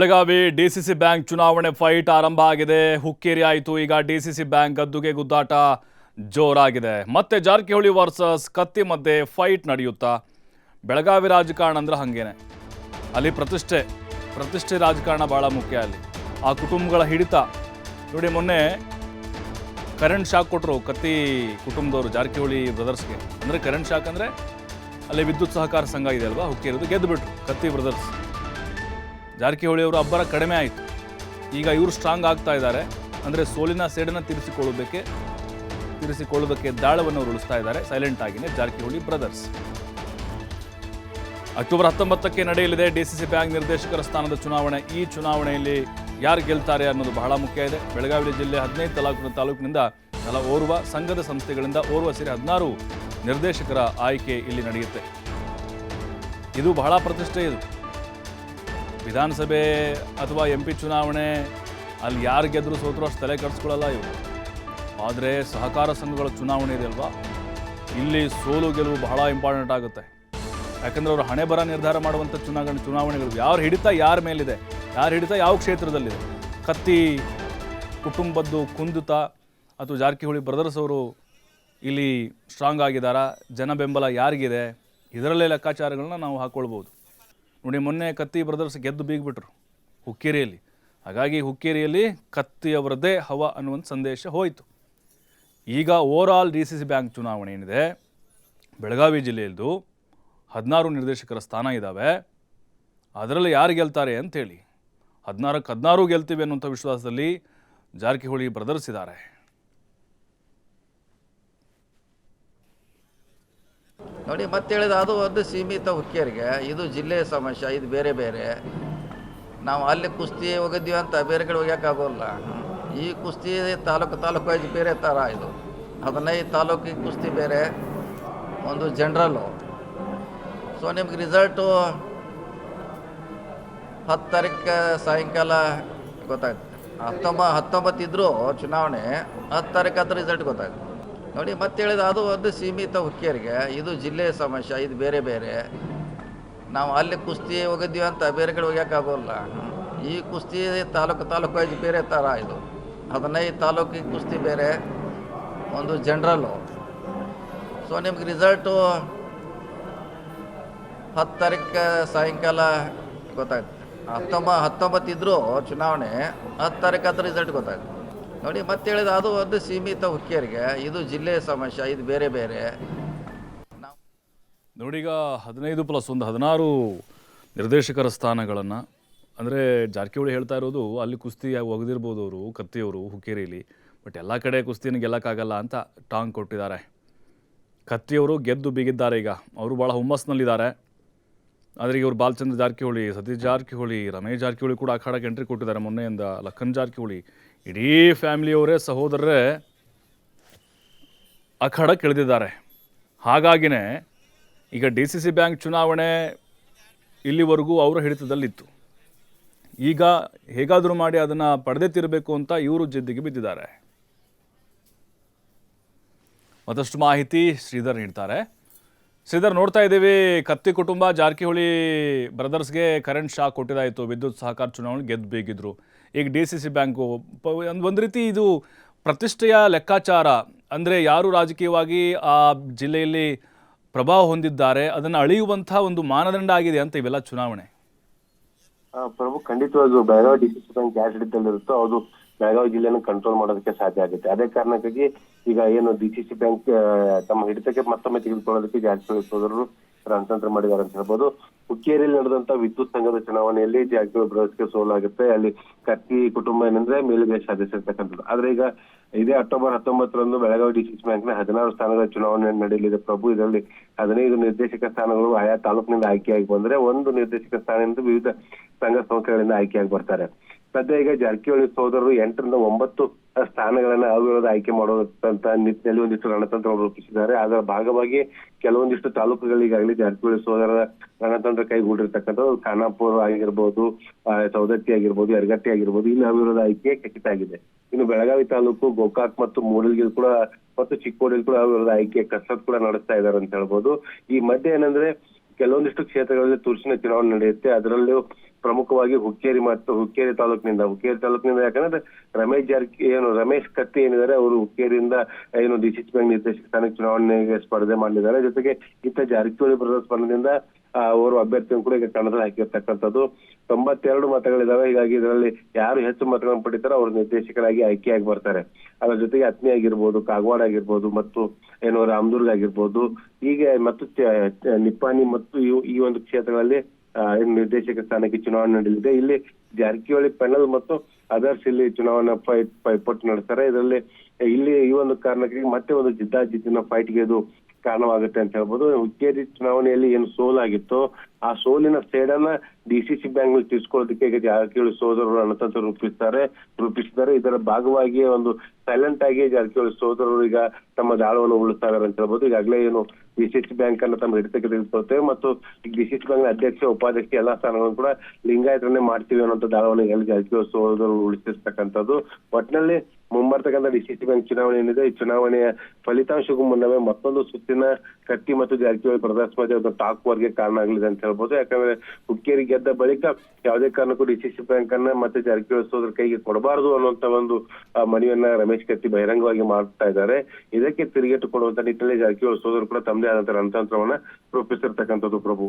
Belagavi DCC bank ಚುನಾವಣೆ fight ಆರಂಭ ಆಗಿದೆ. ಹುಕ್ಕೇರಿ ಆಯಿತು. ಈಗ ಡಿಸಿಸಿ ಬ್ಯಾಂಕ್ ಗದ್ದುಗೆ ಗುದ್ದಾಟ ಜೋರಾಗಿದೆ. ಮತ್ತೆ ಜಾರಕಿಹೊಳಿ ವರ್ಸಸ್ ಕತ್ತಿ ಮಧ್ಯೆ ಫೈಟ್ ನಡೆಯುತ್ತಾ? ಬೆಳಗಾವಿ ರಾಜಕಾರಣ ಅಂದ್ರೆ ಹಂಗೇನೆ. ಅಲ್ಲಿ ಪ್ರತಿಷ್ಠೆ ಪ್ರತಿಷ್ಠೆ ರಾಜಕಾರಣ ಬಹಳ ಮುಖ್ಯ ಅಲ್ಲಿ. ಆ ಕುಟುಂಬಗಳ ಹಿಡಿತ. ನೋಡಿ, ಮೊನ್ನೆ ಕರೆಂಟ್ ಶಾಕ್ ಕೊಟ್ಟರು ಕತ್ತಿ ಕುಟುಂಬದವರು ಜಾರಕಿಹೊಳಿ ಬ್ರದರ್ಸ್ಗೆ ಅಂದ್ರೆ ಕರೆಂಟ್ ಶಾಕ್ ಅಂದ್ರೆ ಅಲ್ಲಿ ವಿದ್ಯುತ್ ಸಹಕಾರ ಸಂಘ ಇದೆ ಅಲ್ವಾ? ಹುಕ್ಕೇರಿದು ಗೆದ್ದುಬಿಟ್ರು ಕತ್ತಿ ಬ್ರದರ್ಸ್ ಜಾರಕಿಹೊಳಿ ಅವರು ಅಬ್ಬರ ಕಡಿಮೆ ಆಯಿತು. ಈಗ ಇವರು ಸ್ಟ್ರಾಂಗ್ ಆಗ್ತಾ ಇದ್ದಾರೆ. ಅಂದರೆ ಸೋಲಿನ ಸೇಡನ್ನು ತೀರಿಸಿಕೊಳ್ಳೋದಕ್ಕೆ ತೀರಿಸಿಕೊಳ್ಳೋದಕ್ಕೆ ದಾಳವನ್ನು ಅವರು ಉಳಿಸ್ತಾ ಇದ್ದಾರೆ. ಸೈಲೆಂಟ್ ಆಗಿನೇ ಜಾರಕಿಹೊಳಿ ಬ್ರದರ್ಸ್ ಅಕ್ಟೋಬರ್ ಹತ್ತೊಂಬತ್ತಕ್ಕೆ ನಡೆಯಲಿದೆ ಡಿಸಿಸಿ ಬ್ಯಾಂಕ್ ನಿರ್ದೇಶಕರ ಸ್ಥಾನದ ಚುನಾವಣೆ. ಈ ಚುನಾವಣೆಯಲ್ಲಿ ಯಾರು ಗೆಲ್ತಾರೆ ಅನ್ನೋದು ಬಹಳ ಮುಖ್ಯ ಇದೆ. ಬೆಳಗಾವಿ ಜಿಲ್ಲೆ ಹದಿನೈದು ತಾಲೂಕಿನ ತಾಲೂಕಿನಿಂದ ತಲಾ ಓರ್ವ ಸಂಘದ ಸಂಸ್ಥೆಗಳಿಂದ ಓರ್ವ ಸೇರಿ ಹದಿನಾರು ನಿರ್ದೇಶಕರ ಆಯ್ಕೆ ಇಲ್ಲಿ ನಡೆಯುತ್ತೆ. ಇದು ಬಹಳ ಪ್ರತಿಷ್ಠೆ ಇದು. ವಿಧಾನಸಭೆ ಅಥವಾ ಎಂ ಪಿ ಚುನಾವಣೆ, ಅಲ್ಲಿ ಯಾರು ಗೆದ್ರು ಸೋತರು ಅಷ್ಟು ತಲೆ ಕರೆಸ್ಕೊಳ್ಳಲ್ಲ ಇವರು. ಆದರೆ ಸಹಕಾರ ಸಂಘಗಳ ಚುನಾವಣೆ ಇದೆಯಲ್ವಾ ಇಲ್ಲಿ ಸೋಲು ಗೆಲುವು ಬಹಳ ಇಂಪಾರ್ಟೆಂಟ್ ಆಗುತ್ತೆ. ಯಾಕಂದರೆ ಅವರು ಹಣೆ ಬರ ನಿರ್ಧಾರ ಮಾಡುವಂಥ ಚುನಾವಣೆ, ಚುನಾವಣೆಗಳು ಯಾರು ಹಿಡಿತ ಯಾರ ಮೇಲಿದೆ, ಯಾರು ಹಿಡಿತ ಯಾವ ಕ್ಷೇತ್ರದಲ್ಲಿದೆ? ಕತ್ತಿ, ಕುಟುಂಬದ್ದು ಕುಂದುತ ಅಥವಾ ಜಾರಕಿಹೊಳಿ ಬ್ರದರ್ಸ್ ಅವರು ಇಲ್ಲಿ ಸ್ಟ್ರಾಂಗ್ ಆಗಿದ್ದಾರಾ? ಜನ ಬೆಂಬಲ ಯಾರಿಗಿದೆ? ಇದರಲ್ಲೇ ಲೆಕ್ಕಾಚಾರಗಳನ್ನ ನಾವು ಹಾಕ್ಕೊಳ್ಬೋದು ನೋಡಿ, ಮೊನ್ನೆ ಕತ್ತಿ ಬ್ರದರ್ಸ್ ಗೆದ್ದು ಬೀಗ್ಬಿಟ್ರು ಹುಕ್ಕೇರಿಯಲ್ಲಿ. ಹಾಗಾಗಿ ಹುಕ್ಕೇರಿಯಲ್ಲಿ ಕತ್ತಿಯವರದ್ದೇ ಹವ ಅನ್ನುವಂಥ ಸಂದೇಶ ಹೋಯಿತು. ಈಗ overall D C C bank ಚುನಾವಣೆ ಏನಿದೆ, ಬೆಳಗಾವಿ ಜಿಲ್ಲೆಯದ್ದು ಹದಿನಾರು ನಿರ್ದೇಶಕರ ಸ್ಥಾನ ಇದ್ದಾವೆ ಅದರಲ್ಲಿ ಯಾರು ಗೆಲ್ತಾರೆ ಅಂತೇಳಿ ಹದಿನಾರಕ್ಕೆ ಹದಿನಾರು ಗೆಲ್ತೀವಿ ಅನ್ನುವಂಥ ವಿಶ್ವಾಸದಲ್ಲಿ ಜಾರಕಿಹೊಳಿ ಬ್ರದರ್ಸ್ ಇದ್ದಾರೆ. ನೋಡಿ, ಮತ್ತೆ ಹೇಳಿದ ಅದು ಒಂದು ಸೀಮಿತ ಹುಕ್ಕಿಯರಿಗೆ, ಇದು ಜಿಲ್ಲೆಯ ಸಮಸ್ಯೆ, ಇದು ಬೇರೆ ಬೇರೆ. ನಾವು ಅಲ್ಲಿ ಕುಸ್ತಿ ಹೋಗಿದ್ವಿ ಅಂತ ಬೇರೆ ಕಡೆ ಹೋಗ್ಯೋಕ್ಕಾಗೋಲ್ಲ ಈ ಕುಸ್ತಿ ತಾಲೂಕು ತಾಲೂಕು ಆಯ್ತು ಬೇರೆ ಥರ ಇದು. ಹದಿನೈದು ತಾಲೂಕಿಗೆ ಕುಸ್ತಿ ಬೇರೆ ಒಂದು ಜನ್ರಲ್ಲು ಸೊ ನಿಮ್ಗೆ ರಿಸಲ್ಟು ಹತ್ತು ತಾರೀಕು ಸಾಯಂಕಾಲ ಗೊತ್ತಾಗುತ್ತೆ. ಹತ್ತೊಂಬ ಹತ್ತೊಂಬತ್ತು ಚುನಾವಣೆ, ಹತ್ತು ತಾರೀಕು ಹತ್ರ ರಿಸಲ್ಟ್ ಗೊತ್ತಾಯ್ತು ನೋಡಿ, ಮತ್ತೆ ಹೇಳಿದ ಅದು ಒಂದು ಸೀಮಿತ ಹುಕ್ಕೇರಿಗೆ ಇದು ಜಿಲ್ಲೆಯ ಸಮಸ್ಯೆ, ಇದು ಬೇರೆ ಬೇರೆ. ನಾವು ಅಲ್ಲಿ ಕುಸ್ತಿ ಹೋಗಿದ್ವಿ ಅಂತ ಬೇರೆ ಕಡೆ ಹೋಗ್ಯಾಕಾಗೋಲ್ಲ ಈ ಕುಸ್ತಿ ತಾಲೂಕು ತಾಲೂಕು ಬೇರೆ ಥರ ಇದು. ಹದಿನೈದು ತಾಲೂಕಿಗೆ ಕುಸ್ತಿ ಬೇರೆ, ಒಂದು ಜನ್ರಲ್ಲು ಸೊ ನಿಮ್ಗೆ ರಿಸಲ್ಟು ಹತ್ತು ತಾರೀಕು ಸಾಯಂಕಾಲ ಗೊತ್ತಾಗುತ್ತೆ ಹತ್ತೊಂಬ ಹತ್ತೊಂಬತ್ತು ಇದ್ದರೂ ಚುನಾವಣೆ, ಹತ್ತು ತಾರೀಕು ಹತ್ರ ರಿಸಲ್ಟ್ ಗೊತ್ತಾಯ್ತು ನೋಡಿ ಮತ್ತೆ ಹೇಳಿದ ಅದು ಒಂದು ಸೀಮಿತ ಹುಕ್ಕೇರಿಗೆ ಇದು ಜಿಲ್ಲೆಯ ಸಮಸ್ಯೆ, ಇದು ಬೇರೆ ಬೇರೆ. ನೋಡೀಗ ಹದಿನೈದು ಪ್ಲಸ್ ಒಂದು ಹದಿನಾರು ನಿರ್ದೇಶಕರ ಸ್ಥಾನಗಳನ್ನು, ಅಂದರೆ ಜಾರಕಿಹೊಳಿ ಹೇಳ್ತಾ ಇರೋದು, ಅಲ್ಲಿ ಕುಸ್ತಿ ಒಗೆದಿರ್ಬೋದು ಅವರು, ಕತ್ತಿಯವರು, ಹುಕ್ಕೇರಿಲಿ. ಬಟ್ ಎಲ್ಲ ಕಡೆ ಕುಸ್ತಿನ ಗೆಲ್ಲಕ್ಕಾಗಲ್ಲ ಅಂತ ಟಾಂಗ್ ಕೊಟ್ಟಿದ್ದಾರೆ. ಕತ್ತಿಯವರು ಗೆದ್ದು ಬಿಗಿದ್ದಾರೆ ಈಗ. ಅವರು ಭಾಳ ಹುಮ್ಮಸ್ನಲ್ಲಿದ್ದಾರೆ. ಆದರೆ ಈಗ ಇವರು ಬಾಲಚಂದ್ರ ಜಾರಕಿಹೊಳಿ, ಸತೀಶ್ ಜಾರಕಿಹೊಳಿ, ರಮೇಶ್ ಜಾರಕಿಹೊಳಿ ಕೂಡ ಅಖಾಡಕ್ಕೆ ಎಂಟ್ರಿ ಕೊಟ್ಟಿದ್ದಾರೆ. ಮೊನ್ನೆಯಿಂದ ಲಖನ್ ಜಾರಕಿಹೊಳಿ ಇಡೀ ಫ್ಯಾಮಿಲಿಯವರೇ ಸಹೋದರರೇ ಅಖಾಡಕ್ಕೆ ಇಳಿದಿದ್ದಾರೆ ಹಾಗಾಗಿನೇ ಈಗ ಡಿ ಸಿ ಸಿ ಬ್ಯಾಂಕ್ ಚುನಾವಣೆ ಇಲ್ಲಿವರೆಗೂ ಅವರ ಹಿಡಿತದಲ್ಲಿತ್ತು. ಈಗ ಹೇಗಾದರೂ ಮಾಡಿ ಅದನ್ನು ಪಡೆದೇ ತಿರಬೇಕು ಅಂತ ಇವರು ಜಿದ್ದಿಗೆ ಬಿದ್ದಿದ್ದಾರೆ. ಮತ್ತಷ್ಟು ಮಾಹಿತಿ ಶ್ರೀಧರ್ ನೀಡ್ತಾರೆ. ಶ್ರೀಧರ್ ನೋಡ್ತಾ ಇದ್ದೀವಿ, ಕತ್ತಿ ಕುಟುಂಬ ಜಾರಕಿಹೊಳಿ ಬ್ರದರ್ಸ್ಗೆ ಕರೆಂಟ್ ಶಾಕ್ ಕೊಟ್ಟಿದ್ದಾಯಿತು. ವಿದ್ಯುತ್ ಸಹಕಾರ ಚುನಾವಣೆ ಗೆದ್ದು ಬೇಗಿದ್ರು ಈಗ ಡಿ ಸಿ ಸಿ ಬ್ಯಾಂಕು ಒಂದು ರೀತಿ ಇದು ಪ್ರತಿಷ್ಠೆಯ ಲೆಕ್ಕಾಚಾರ, ಅಂದರೆ ಯಾರು ರಾಜಕೀಯವಾಗಿ ಆ ಜಿಲ್ಲೆಯಲ್ಲಿ ಪ್ರಭಾವ ಹೊಂದಿದ್ದಾರೆ, ಅದನ್ನು ಅಳೆಯುವಂಥ ಒಂದು ಮಾನದಂಡ ಆಗಿದೆ ಅಂತ ಇವೆಲ್ಲ ಚುನಾವಣೆ. ಪ್ರಭು ಖಂಡಿತವಾಗಿಯೂ ಬೆಳಗಾವಿ ಸಿ ಬ್ಯಾಂಕ್ ಯಾರ ಹಿಡಿತದಲ್ಲಿರುತ್ತೋ ಅದು ಬೆಳಗಾವಿ ಜಿಲ್ಲೆಯನ್ನು ಕಂಟ್ರೋಲ್ ಮಾಡೋದಕ್ಕೆ ಸಾಧ್ಯ ಆಗುತ್ತೆ. ಅದೇ ಕಾರಣಕ್ಕಾಗಿ ಈಗ ಏನು ಡಿ ಸಿ ಸಿ ಬ್ಯಾಂಕ್ ತಮ್ಮ ಹಿಡಿತಕ್ಕೆ ಮತ್ತೊಮ್ಮೆ ತೆಗೆದುಕೊಳ್ಳೋದಕ್ಕೆ ಜಾರಕಿಹೊಳಿ ಸೋದರರು ರಣತಂತ್ರ ಮಾಡಿದ್ದಾರೆ ಅಂತ ಹೇಳ್ಬೋದು. ಹುಕ್ಕೇರಿಯಲ್ಲಿ ನಡೆದಂತ ವಿದ್ಯುತ್ ಸಂಘದ ಚುನಾವಣೆಯಲ್ಲಿ ಜಾರಕಿಹೊಳಿ ಬ್ರದರ್ಸ್ಗೆ ಸೋಲಾಗುತ್ತೆ. ಅಲ್ಲಿ ಕತ್ತಿ ಕುಟುಂಬ ಏನಂದ್ರೆ ಮೇಲುಗೈ ಸಾಧಿಸಿರ್ತಕ್ಕಂಥದ್ದು. ಆದ್ರೆ ಈಗ ಇದೇ ಅಕ್ಟೋಬರ್ ಹತ್ತೊಂಬತ್ತರಂದು ಬೆಳಗಾವಿ ಡಿಸಿಸಿ ಬ್ಯಾಂಕ್ನ ಹದಿನಾರು ಸ್ಥಾನಗಳ ಚುನಾವಣೆ ನಡೆಯಲಿದೆ ಪ್ರಭು. ಇದರಲ್ಲಿ ಹದಿನೈದು ನಿರ್ದೇಶಕ ಸ್ಥಾನಗಳು ಆಯಾ ತಾಲೂಕಿನಿಂದ ಆಯ್ಕೆಯಾಗಿ ಬಂದ್ರೆ ಒಂದು ನಿರ್ದೇಶಕ ಸ್ಥಾನದಿಂದ ವಿವಿಧ ಸಂಘ ಸಂಸ್ಥೆಗಳಿಂದ ಆಯ್ಕೆಯಾಗಿ ಬರ್ತಾರೆ. ಸದ್ಯ ಈಗ ಜಾರಕಿಹೊಳಿ ಸೋದರರು ಎಂಟರಿಂದ ಒಂಬತ್ತು ಸ್ಥಾನಗಳನ್ನ ಅವಿರೋಧ ಆಯ್ಕೆ ಮಾಡುವಂತ ನಿಟ್ಟಿನಲ್ಲಿ ಒಂದಿಷ್ಟು ರಣತಂತ್ರ ರೂಪಿಸಿದ್ದಾರೆ. ಅದರ ಭಾಗವಾಗಿ ಕೆಲವೊಂದಿಷ್ಟು ತಾಲೂಕುಗಳಿಗಾಗಲಿ ಜಾರಕಿಹೊಳಿ ಸೋದರರ ರಣತಂತ್ರ ಕೈಗೂಡಿರ್ತಕ್ಕಂಥದ್ದು ಖಾನಾಪುರ ಆಗಿರ್ಬೋದು ಸೌದತ್ತಿ ಆಗಿರ್ಬೋದು, ಯರಗಟ್ಟಿ ಆಗಿರ್ಬೋದು, ಇಲ್ಲಿ ಅವಿರೋಧ ಆಯ್ಕೆ ಖಚಿತ ಆಗಿದೆ ಇನ್ನು ಬೆಳಗಾವಿ ತಾಲೂಕು, ಗೋಕಾಕ್ ಮತ್ತು ಮೂಡಲ್ಗಿಲ್ ಕೂಡ ಮತ್ತು ಚಿಕ್ಕೋಡಿಲ್ ಕೂಡ ಅವಿರೋಧ ಆಯ್ಕೆ ಕಸರತ್ ಕೂಡ ನಡೆಸ್ತಾ ಇದ್ದಾರೆ ಅಂತ ಹೇಳ್ಬೋದು. ಈ ಮಧ್ಯೆ ಏನಂದ್ರೆ ಕೆಲವೊಂದಿಷ್ಟು ಕ್ಷೇತ್ರಗಳಲ್ಲಿ ತುರ್ಸಿನ ಚುನಾವಣೆ ನಡೆಯುತ್ತೆ. ಅದರಲ್ಲೂ ಪ್ರಮುಖವಾಗಿ ಹುಕ್ಕೇರಿ ಮತ್ತು ಹುಕ್ಕೇರಿ ತಾಲೂಕಿನಿಂದ. ಹುಕ್ಕೇರಿ ತಾಲೂಕಿನಿಂದ ಯಾಕಂದ್ರೆ ರಮೇಶ್ ಜಾರಕಿ, ಏನು ರಮೇಶ್ ಕತ್ತಿ ಏನಿದ್ದಾರೆ, ಅವರು ಹುಕ್ಕೇರಿಯಿಂದ ಏನು ಡಿಸಿಸಿ ಬ್ಯಾಂಕ್ ನಿರ್ದೇಶಕ ಸ್ಥಾನಕ್ಕೆ ಚುನಾವಣೆಗೆ ಸ್ಪರ್ಧೆ ಮಾಡಿದ್ದಾರೆ ಜೊತೆಗೆ ಇತ್ತ ಜಾರಕಿಹೊಳಿ ಬ್ರದರ್ಸ್ ಬಣದಿಂದ ಅವರು ಅಭ್ಯರ್ಥಿಯನ್ನು ಕೂಡ ಈಗ ಕಣದಲ್ಲಿ ಹಾಕಿರ್ತಕ್ಕಂಥದ್ದು. ತೊಂಬತ್ತೆರಡು ಮತಗಳಿದಾವೆ. ಹೀಗಾಗಿ ಇದರಲ್ಲಿ ಯಾರು ಹೆಚ್ಚು ಮತಗಳನ್ನು ಪಡಿತಾರೋ ಅವರು ನಿರ್ದೇಶಕರಾಗಿ ಆಯ್ಕೆಯಾಗಿ ಬರ್ತಾರೆ. ಅದರ ಜೊತೆಗೆ ಅತ್ನಿ ಆಗಿರ್ಬೋದು, ಕಾಗವಾಡ ಆಗಿರ್ಬೋದು ಮತ್ತು ಏನು ರಾಮದುರ್ಗ ಆಗಿರ್ಬೋದು. ಹೀಗೆ ಮತ್ತು ನಿಪ್ಪಾಣಿ ಮತ್ತು ಈ ಒಂದು ಕ್ಷೇತ್ರಗಳಲ್ಲಿ ನಿರ್ದೇಶಕ ಸ್ಥಾನಕ್ಕೆ ಚುನಾವಣೆ ನಡೆಯಲಿದೆ. ಇಲ್ಲಿ ಜಾರಕಿಹೊಳಿ ಪೆನಲ್ ಮತ್ತು ಅದರ್ಸ್ ಇಲ್ಲಿ ಚುನಾವಣಾ ಫೈಟ್ ಪೈಪೋಟಿ ನಡೆಸ್ತಾರೆ. ಇದರಲ್ಲಿ ಇಲ್ಲಿ ಈ ಒಂದು ಕಾರಣಕ್ಕೆ ಮತ್ತೆ ಒಂದು ಜಿದ್ದಾಜಿದ್ದಿನ ಫೈಟ್ಗೆ ಇದು ಕಾರಣವಾಗುತ್ತೆ ಅಂತ ಹೇಳ್ಬೋದು. ಹುಕ್ಕೇರಿ ಚುನಾವಣೆಯಲ್ಲಿ ಏನು ಸೋಲಾಗಿತ್ತು ಆ ಸೋಲಿನ ಸೇಡನ್ನ ಡಿಸಿಸಿ ಬ್ಯಾಂಕ್ನಲ್ಲಿ ತೀರ್ಸ್ಕೊಳ್ಳೋದಕ್ಕೆ ಈಗ ಜಾರಕಿಹೊಳಿ ಸೋದರರು ಅಣತಂತ್ರ ರೂಪಿಸ್ತಾರೆ ರೂಪಿಸಿದ್ದಾರೆ ಇದರ ಭಾಗವಾಗಿ ಒಂದು ಸೈಲೆಂಟ್ ಆಗಿ ಜಾರಕಿಹೊಳಿ ಸೋದರರು ಈಗ ತಮ್ಮ ದಾಳವನ್ನು ಉಳಿಸ್ತಾರೆ ಅಂತ ಹೇಳ್ಬೋದು. ಈಗಾಗಲೇ ಏನು ಡಿಸಿಸಿ ಬ್ಯಾಂಕ್ ಅನ್ನ ತಮ್ಮ ಹಿಡಿತಕ್ಕೆ ತೆಗೆದುಕೊಳ್ತೇವೆ ಮತ್ತು ಡಿಸಿಸಿ ಬ್ಯಾಂಕ್ನ ಅಧ್ಯಕ್ಷ, ಉಪಾಧ್ಯಕ್ಷ ಎಲ್ಲಾ ಸ್ಥಾನಗಳನ್ನು ಕೂಡ ಲಿಂಗಾಯತರನ್ನೇ ಮಾಡ್ತೀವಿ ಅನ್ನೋ ದಾಳವನ್ನು ಎಲ್ಲ ಜಾರಕಿಹೊಳಿ ಸೋದರರು ಉಳಿಸಿರ್ತಕ್ಕಂಥದ್ದು ಒಟ್ಟಿನಲ್ಲಿ ಮುಂಬರ್ತಕ್ಕಂಥ ಡಿಸಿಸಿ ಬ್ಯಾಂಕ್ ಚುನಾವಣೆ ಏನಿದೆ, ಈ ಚುನಾವಣೆಯ ಫಲಿತಾಂಶಕ್ಕೂ ಮುನ್ನವೇ ಮತ್ತೊಂದು ಸುತ್ತಿನ ಕಟ್ಟಿ ಮತ್ತು ಜಾರಕಿಹೊಳಿ ಟಾಕ್ ವರ್ಗೆ ಕಾರಣ ಆಗಲಿದೆ ಅಂತ ಹೇಳ್ಬೋದು. ಯಾಕಂದ್ರೆ ಹುಕ್ಕೇರಿ ಗೆದ್ದ ಬಳಿಕ ಯಾವುದೇ ಕಾರಣಕ್ಕೂ ಡಿಸಿಸಿ ಬ್ಯಾಂಕ್ ಅನ್ನ ಮತ್ತೆ ಜಾರಕಿಹೊಳಿ ಸೋದರ ಕೈಗೆ ಕೊಡಬಾರದು ಅನ್ನುವಂತ ಒಂದು ಮನವಿಯನ್ನ ರಮೇಶ್ ಕತ್ತಿ ಬಹಿರಂಗವಾಗಿ ಮಾಡ್ತಾ ಇದ್ದಾರೆ. ಇದಕ್ಕೆ ತಿರುಗೇಟು ಕೊಡುವಂತ ನಿಟ್ಟಿನಲ್ಲಿ ಜಾರಕಿಹೊಳಿ ಸೋದರು ಕೂಡ ತಮ್ಮದೇ ಆದಂತಹ ರಣತಂತ್ರವನ್ನ ರೂಪಿಸಿರ್ತಕ್ಕಂಥದ್ದು ಪ್ರಭು.